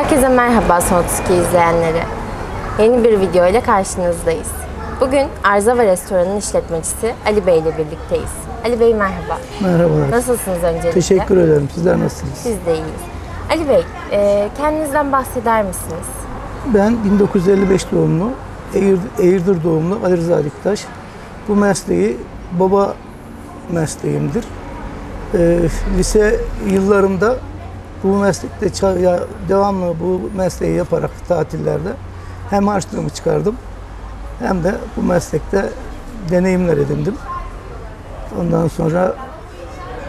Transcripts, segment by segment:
Herkese merhaba Son 32 izleyenleri. Yeni bir video ile karşınızdayız. Bugün Arzava Restoranı'nın işletmecisi Ali Bey ile birlikteyiz. Ali Bey merhaba. Merhabalar. Nasılsınız öncelikle? Teşekkür ederim. Sizler nasılsınız? Biz de iyiyiz. Ali Bey, e, kendinizden bahseder misiniz? Ben 1955 doğumlu, Eğir, Eğirdir doğumlu Ali Rıza Diktaş. Bu mesleği baba mesleğimdir. Ee, lise yıllarımda bu meslekte ya, devamlı bu mesleği yaparak tatillerde hem harçlığımı çıkardım hem de bu meslekte deneyimler edindim. Ondan sonra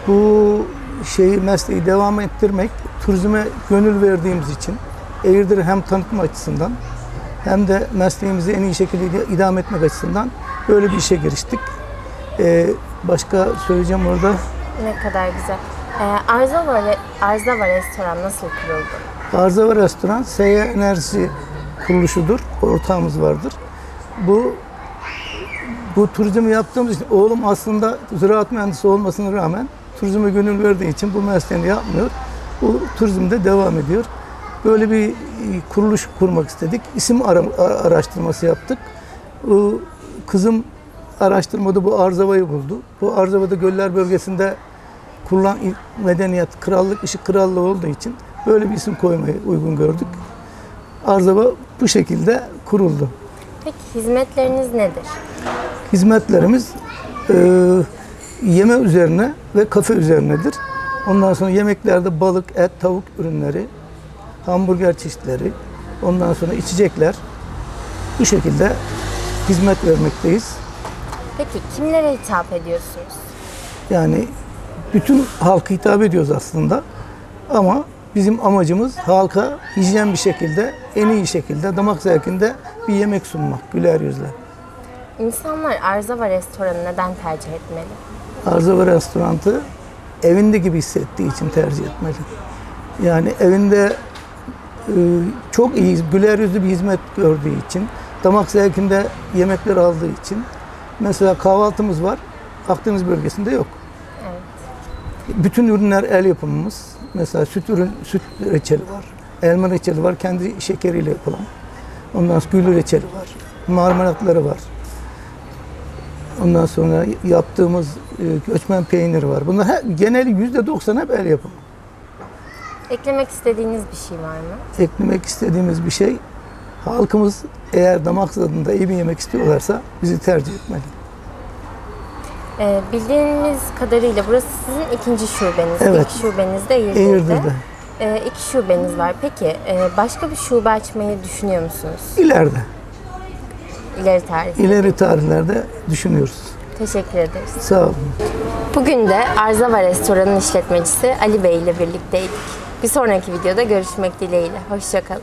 bu şeyi mesleği devam ettirmek turizme gönül verdiğimiz için Eğirdir'i hem tanıtma açısından hem de mesleğimizi en iyi şekilde idame etmek açısından böyle bir işe giriştik. Ee, başka söyleyeceğim orada Ne kadar güzel. Arzava, Arzava Restoran nasıl kuruldu? Arıza ve Restoran Seyyar Enerjisi kuruluşudur. Ortağımız vardır. Bu bu turizmi yaptığımız için oğlum aslında ziraat mühendisi olmasına rağmen turizme gönül verdiği için bu mesleğini yapmıyor. Bu turizmde devam ediyor. Böyle bir e, kuruluş kurmak istedik. İsim ara- araştırması yaptık. Kızım araştırmada bu Arzava'yı buldu. Bu Arzava'da Göller bölgesinde kurulan medeniyet, krallık, ışık krallığı olduğu için böyle bir isim koymayı uygun gördük. Arzava bu şekilde kuruldu. Peki hizmetleriniz nedir? Hizmetlerimiz e, yeme üzerine ve kafe üzerinedir. Ondan sonra yemeklerde balık, et, tavuk ürünleri, hamburger çeşitleri, ondan sonra içecekler. Bu şekilde hizmet vermekteyiz. Peki kimlere hitap ediyorsunuz? Yani bütün halka hitap ediyoruz aslında. Ama bizim amacımız halka hijyen bir şekilde, en iyi şekilde, damak zevkinde bir yemek sunmak, güler yüzle. İnsanlar Arzava Restoranı neden tercih etmeli? Arza ve restorantı evinde gibi hissettiği için tercih etmeli. Yani evinde e, çok iyi, güler yüzlü bir hizmet gördüğü için, damak zevkinde yemekler aldığı için. Mesela kahvaltımız var, Akdeniz bölgesinde yok. Bütün ürünler el yapımımız. Mesela süt ürün, süt reçeli var. Elma reçeli var, kendi şekeriyle yapılan. Ondan sonra gül reçeli var. Marmelatları var. Ondan sonra yaptığımız e, göçmen peyniri var. Bunlar her, geneli yüzde doksan hep el yapımı. Eklemek istediğiniz bir şey var mı? Eklemek istediğimiz bir şey, halkımız eğer damak tadında iyi bir yemek istiyorlarsa bizi tercih etmeli. Ee, bildiğimiz kadarıyla burası sizin ikinci şubeniz. Evet. İlk şubeniz de Eğirdir'de. Eğirdir'de. Ee, iki şubeniz var. Peki e, başka bir şube açmayı düşünüyor musunuz? İleride, İleri tarihte. ileri tarihlerde düşünüyoruz. Teşekkür ederiz. Sağ olun. Bugün de Arzava Restoranı'nın işletmecisi Ali Bey ile birlikteydik. Bir sonraki videoda görüşmek dileğiyle. Hoşçakalın.